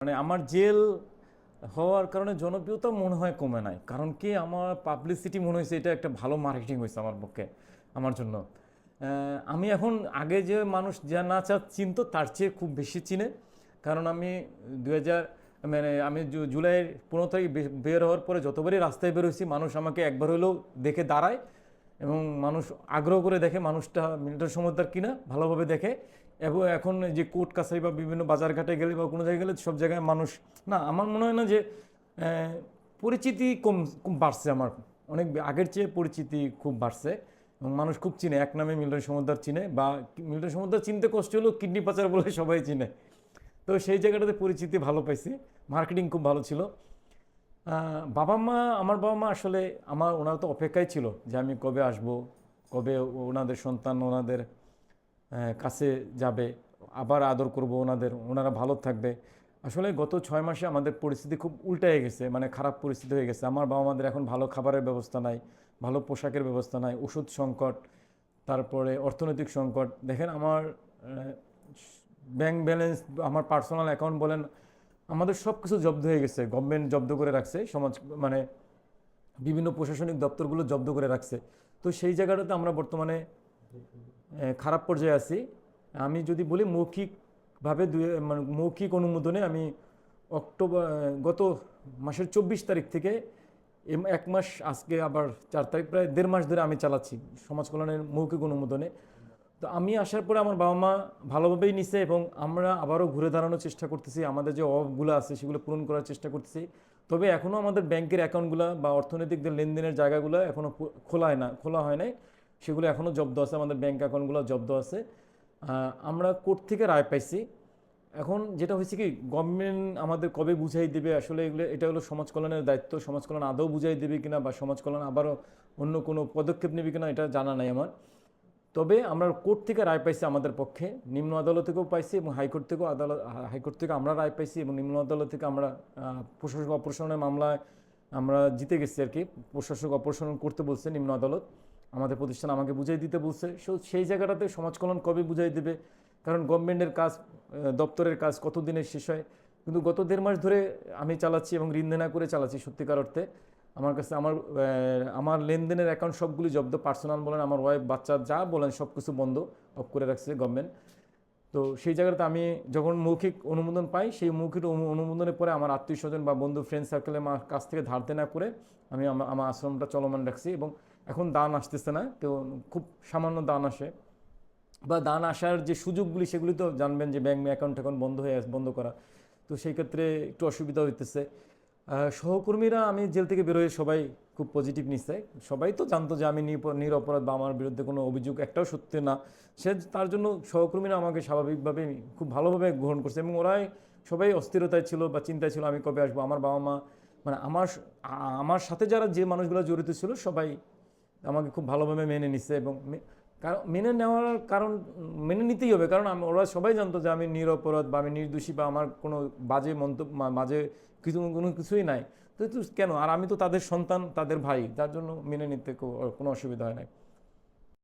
মানে আমার জেল হওয়ার কারণে জনপ্রিয়তা মনে হয় কমে নাই। কারণ কি? আমার পাবলিসিটি মনে হয়েছে এটা একটা ভালো মার্কেটিং হয়েছে আমার পক্ষে, আমার জন্য। আমি এখন আগে যে মানুষ যা না চা চিনত তার চেয়ে খুব বেশি চিনে। কারণ আমি দু হাজার মানে আমি জুলাইয়ের পনেরো তারিখ বের হওয়ার পরে যতবারই রাস্তায় বেরোছি মানুষ আমাকে একবার হলেও দেখে দাঁড়ায় এবং মানুষ আগ্রহ করে দেখে মানুষটা মিলিটারি সমুদ্র কিনা, ভালোভাবে দেখে। এবং, এখন যে কোর্ট কাছারি বা বিভিন্ন বাজারঘাটে গেলে বা কোনো জায়গায় গেলে সব জায়গায় মানুষ, না, আমার মনে হয় না যে পরিচিতি কম বাড়ছে আমার। অনেক আগের চেয়ে পরিচিতি খুব বাড়ছে এবং মানুষ খুব চিনে, এক নামে মিলিটারি সমুদ্র চিনে বা মিলিটারি সমুদ্র চিনতে কষ্ট হলেও কিডনি পাচার বলে সবাই চিনে। তো সেই জায়গাটাতে পরিচিতি ভালো পাইছি, মার্কেটিং খুব ভালো ছিল। বাবা মা, আমার বাবা মা আসলে আমার, ওনারা তো অপেক্ষায় ছিল যে আমি কবে আসব, কবে ওনাদের সন্তান, ওনাদের কাছে যাবে, আবার আদর করব ওনাদের, ওনারা ভালো থাকবে। আসলে গত ছয় মাসে আমাদের পরিস্থিতি খুব উল্টায় গেছে মানে খারাপ পরিস্থিতি হয়ে গেছে। আমার বাবা মাদের এখন ভালো খাবারের ব্যবস্থা নাই, ভালো পোশাকের ব্যবস্থা নাই, ওষুধ সংকট, তারপরে অর্থনৈতিক সংকট। দেখেন আমার ব্যাংক ব্যালেন্স, আমার পার্সোনাল অ্যাকাউন্ট বলেন, আমাদের সব কিছু জব্দ হয়ে গেছে। গভর্নমেন্ট জব্দ করে রাখছে, সমাজ মানে বিভিন্ন প্রশাসনিক দপ্তরগুলো জব্দ করে রাখছে। তো সেই জায়গাটাতে আমরা বর্তমানে খারাপ পর্যায়ে আছি। আমি যদি বলি মৌখিকভাবে দুই মানে মৌখিক অনুমোদনে আমি অক্টোবর গত মাসের চব্বিশ তারিখ থেকে এক মাস আজকে আবার চার তারিখ, প্রায় দেড় মাস ধরে আমি চালাচ্ছি সমাজ কল্যাণের মৌখিক অনুমোদনে। তো আমি আসার পরে আমার বাবা মা ভালোভাবেই নিছে এবং আমরা আবারও ঘুরে দাঁড়ানোর চেষ্টা করতেছি। আমাদের যে অভাবগুলো আছে সেগুলো পূরণ করার চেষ্টা করতেছি। তবে এখনও আমাদের ব্যাংকের অ্যাকাউন্টগুলো বা অর্থনৈতিক যে লেনদেনের জায়গাগুলো এখনও খোলা হয় না, খোলা হয় নাই। সেগুলো এখনও জব্দ আছে, আমাদের ব্যাংক অ্যাকাউন্টগুলো জব্দ আছে। আমরা কোর্ট থেকে রায় পাইছি। এখন যেটা হয়েছে কি গভর্নমেন্ট আমাদের কবে বুঝাই দেবে? আসলে এগুলো, এটা হলো সমাজ কল্যাণের দায়িত্ব। সমাজ কল্যাণ আদৌ বুঝাই দেবে কিনা বা সমাজ কল্যাণ আবারও অন্য কোনো পদক্ষেপ নেবে কিনা, এটা জানা নাই আমার। তবে আমরা কোর্ট থেকে রায় পাইছি আমাদের পক্ষে। নিম্ন আদালত থেকেও পাইছি এবং হাইকোর্ট থেকেও আদালত, হাইকোর্ট থেকে আমরা রায় পাইছি এবং নিম্ন আদালত থেকে আমরা প্রশাসক অপসারণের মামলায় আমরা জিতে গেছি আর কি। প্রশাসক অপসারণ করতে বলছে নিম্ন আদালত। আমাদের প্রতিষ্ঠান আমাকে বুঝাই দিতে বলছে। সো সেই জায়গাটাতে সমাজকল্যাণ কবে বুঝাই দেবে? কারণ গভর্নমেন্টের কাজ দপ্তরের কাজ কতদিনের শেষ হয়? কিন্তু গত দেড় মাস ধরে আমি চালাচ্ছি এবং ঋণ দেনা করে চালাচ্ছি সত্যিকার অর্থে। আমার কাছে, আমার আমার লেনদেনের অ্যাকাউন্ট সবগুলি জব্দ পার্সোনাল বলেন, আমার ওয়াইফ বাচ্চা যা বলেন সব কিছু বন্ধ অফ করে রাখছে গভর্নমেন্ট তো সেই জায়গাতে আমি যখন মৌখিক অনুমোদন পাই, সেই মৌখিক অনু- অনুমোদনের পরে আমার আত্মীয় স্বজন বা বন্ধু ফ্রেন্ড সার্কেলে আমার কাছ থেকে ধারতে না করে আমি আমা- আমার আশ্রমটা চলমান রাখছি এবং এখন দান আসতেছে না। তো খুব সামান্য দান আসে। বা দান আসার যে সুযোগগুলি, সেগুলি তো জানবেন যে ব্যাংক অ্যাকাউন্ট এখন বন্ধ হয়ে বন্ধ করা। তো সেই ক্ষেত্রে একটু অসুবিধা হইতেছে। সহকর্মীরা আমি জেল থেকে বেরোয় সবাই খুব পজিটিভ নিচ্ছে সবাই তো জানতো যে আমি নিরপ- নিরপরাধ বা আমার বিরুদ্ধে কোনো অভিযোগ একটাও সত্যি না। সে তার জন্য সহকর্মীরা আমাকে স্বাভাবিকভাবে খুব ভালোভাবে গ্রহণ করছে এবং ওরাই সবাই অস্থিরতায় ছিল বা চিন্তায় ছিল, আমি কবে আসব, আমার বাবা মা মানে আমার আমার সাথে যারা যে মানুষগুলো জড়িত ছিল সবাই আমাকে খুব ভালোভাবে মেনে নিচ্ছে এবং কারণ, মেনে নেওয়ার কারণ, মেনে নিতেই হবে। কারণ, আমি ওরা সবাই জানতো যে আমি নিরপরাধ বা আমি নির্দোষী বা আমার কোনো বাজে মন্তব্য মাঝে কিছু, কোনো কিছুই নাই। তো কেন? আর আমি তো তাদের সন্তান, তাদের ভাই, যার জন্য মেনে নিতে কোনো অসুবিধা হয় না